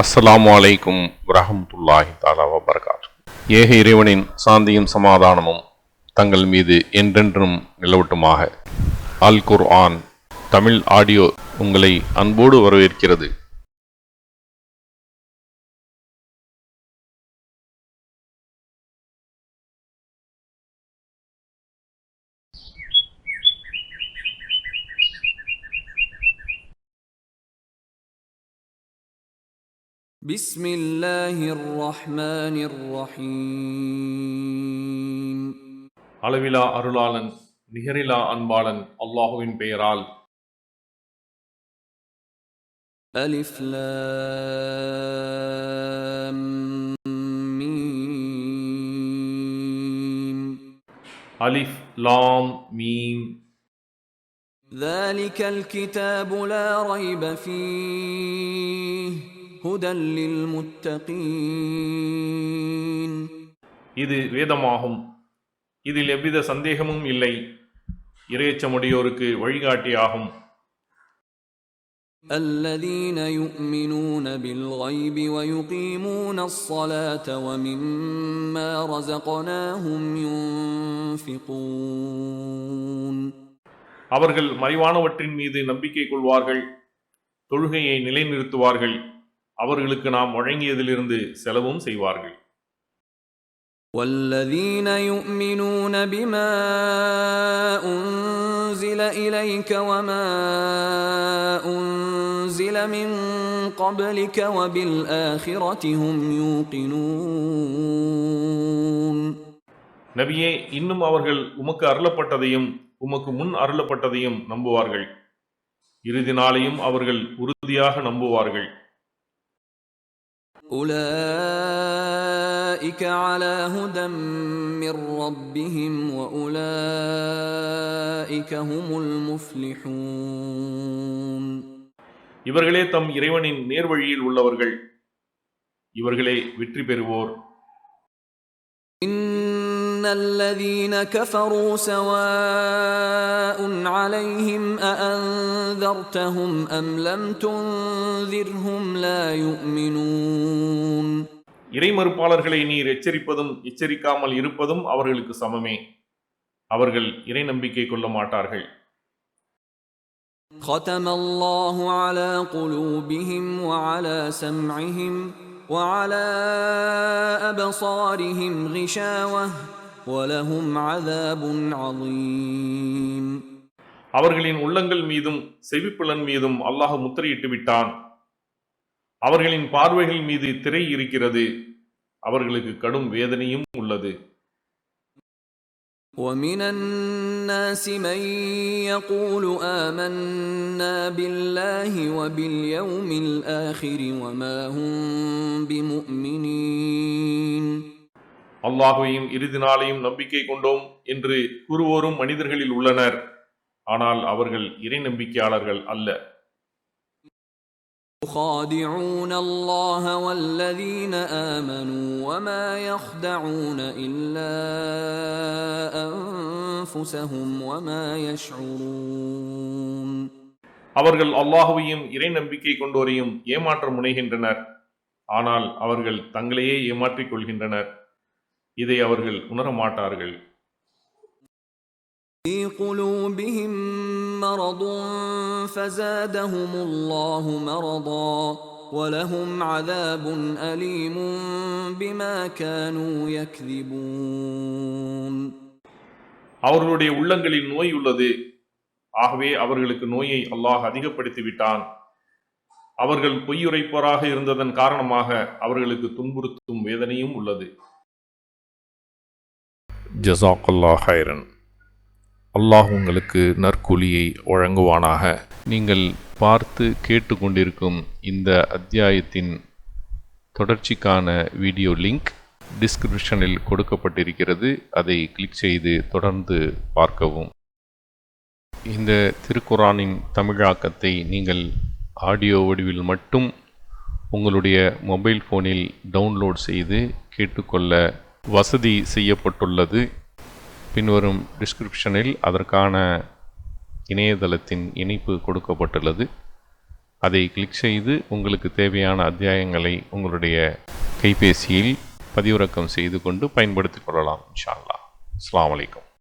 அஸ்ஸலாமு அலைக்கும் வரஹ்மத்துல்லாஹி தாலா வபரகாத்து ஏக இறைவனின் சாந்தியும் சமாதானமும் தங்கள் மீது என்றென்றும் நிலவட்டுமாக. அல் குர்ஆன் தமிழ் ஆடியோ உங்களை அன்போடு வரவேற்கிறது. بسم الله الرحمن الرحيم அளவிலா அருளாளன் நிகரிலா அன்பாளன் அல்லாஹுவின் பெயரால் ألف لام ميم அலிஃப் லாம் மீம் ذلك الكتاب لا ريب فيه هدى للمتقين இது வேதமாகும். இதில் எவ்வித சந்தேகமும் இல்லை. இறையச்சமுடையோருக்கு வழிகாட்டியாகும். الذين يؤمنون بالغيب ويقيمون الصلاة ومما رزقناهم ينفقون அவர்கள் மறைவானவற்றின் மீது நம்பிக்கை கொள்வார்கள். தொழுகையை நிலைநிறுத்துவார்கள். அவர்களுக்கு நாம் வழங்கியதிலிருந்து செலவும் செய்வார்கள் والذين يؤمنون بما أنزل إليك وما أنزل من قبلك وبالآخرة هم يوقنون நபியே இன்னும் அவர்கள் உமக்கு அருளப்பட்டதையும் உமக்கு முன் அருளப்பட்டதையும் நம்புவார்கள் இறுதி நாளையும் அவர்கள் உறுதியாக நம்புவார்கள் أولئك على هدى من ربهم وأولئك هم المفلحون இவர்களே தம் இறைவனின் நேர்வழியில் உள்ளவர்கள் இவர்களே வெற்றி பெறுவோர் إن الذين كفروا سواء عليهم أأنذرتهم أم لم تنذرهم لا يؤمنون இறைமறுப்பாளர்களை நீர் எச்சரிப்பதும் எச்சரிக்காமல் இருப்பதும் அவர்களுக்கு சமமே அவர்கள் இறை நம்பிக்கை கொள்ள மாட்டார்கள் ختم الله على قلوبهم وعلى سمعهم وعلى أبصارهم غشاوة ولهم عذاب عظيم அவர்களின் உள்ளங்கள் மீதும் செவிப்புலன் மீதும் அல்லாஹ் முத்திரையிட்டு விட்டான் அவர்களின் பார்வைகள் மீது திரை இருக்கிறது அவர்களுக்கு கடும் வேதனையும் உள்ளது ومن الناس من يقول آمنا بالله وباليوم الآخر وما هم بمؤمنين அல்லாஹுவையும் இறுதி நாளையும் நம்பிக்கை கொண்டோம் என்று கூறுவோரும் மனிதர்களில் உள்ளனர் ஆனால் அவர்கள் இறை நம்பிக்கையாளர்கள் அல்ல يخادعون الله والذين آمنوا وما يخدعون إلا أنفسهم وما يشعرون அவர்கள் அல்லாஹுவையும் இறை நம்பிக்கை கொண்டோரையும் ஏமாற்ற முனைகின்றனர் ஆனால் அவர்கள் தங்களையே ஏமாற்றிக் கொள்கின்றனர் இதை அவர்கள் உணர மாட்டார்கள் في قلوبهم مرض فزادهم الله مرضا ولهم عذاب أليم بما كانوا يكذبون அவர்களுடைய உள்ளங்களில் நோய் உள்ளது ஆகவே அவர்களுக்கு நோயை அல்லாஹ் அதிகப்படுத்தி விட்டான் அவர்கள் பொய்யுரைப்போராக இருந்ததன் காரணமாக அவர்களுக்கு துன்புறுத்தும் வேதனையும் உள்ளது ஜசாக்கல்லா ஹைரன் அல்லாஹ் உங்களுக்கு நற்கூலியை வழங்குவானாக. நீங்கள் பார்த்து கேட்டுக்கொண்டிருக்கும் இந்த அத்தியாயத்தின் தொடர்ச்சிக்கான வீடியோ லிங்க் டிஸ்கிரிப்ஷனில் கொடுக்கப்பட்டிருக்கிறது. அதை கிளிக் செய்து தொடர்ந்து பார்க்கவும். இந்த திருக்குரானின் தமிழாக்கத்தை நீங்கள் ஆடியோ வடிவில் மட்டும் உங்களுடைய மொபைல் ஃபோனில் டவுன்லோட் செய்து கேட்டுக்கொள்ள வசதி செய்யப்பட்டுள்ளது. பின்வரும் டிஸ்கிரிப்ஷனில் அதற்கான இணையதளத்தின் இணைப்பு கொடுக்கப்பட்டுள்ளது. அதை கிளிக் செய்து உங்களுக்கு தேவையான அத்தியாயங்களை உங்களுடைய கைபேசியில் பதிவிறக்கம் செய்து கொண்டு பயன்படுத்திக் கொள்ளலாம் இன்ஷால்லா அல்லாஹ் அஸ்ஸலாமு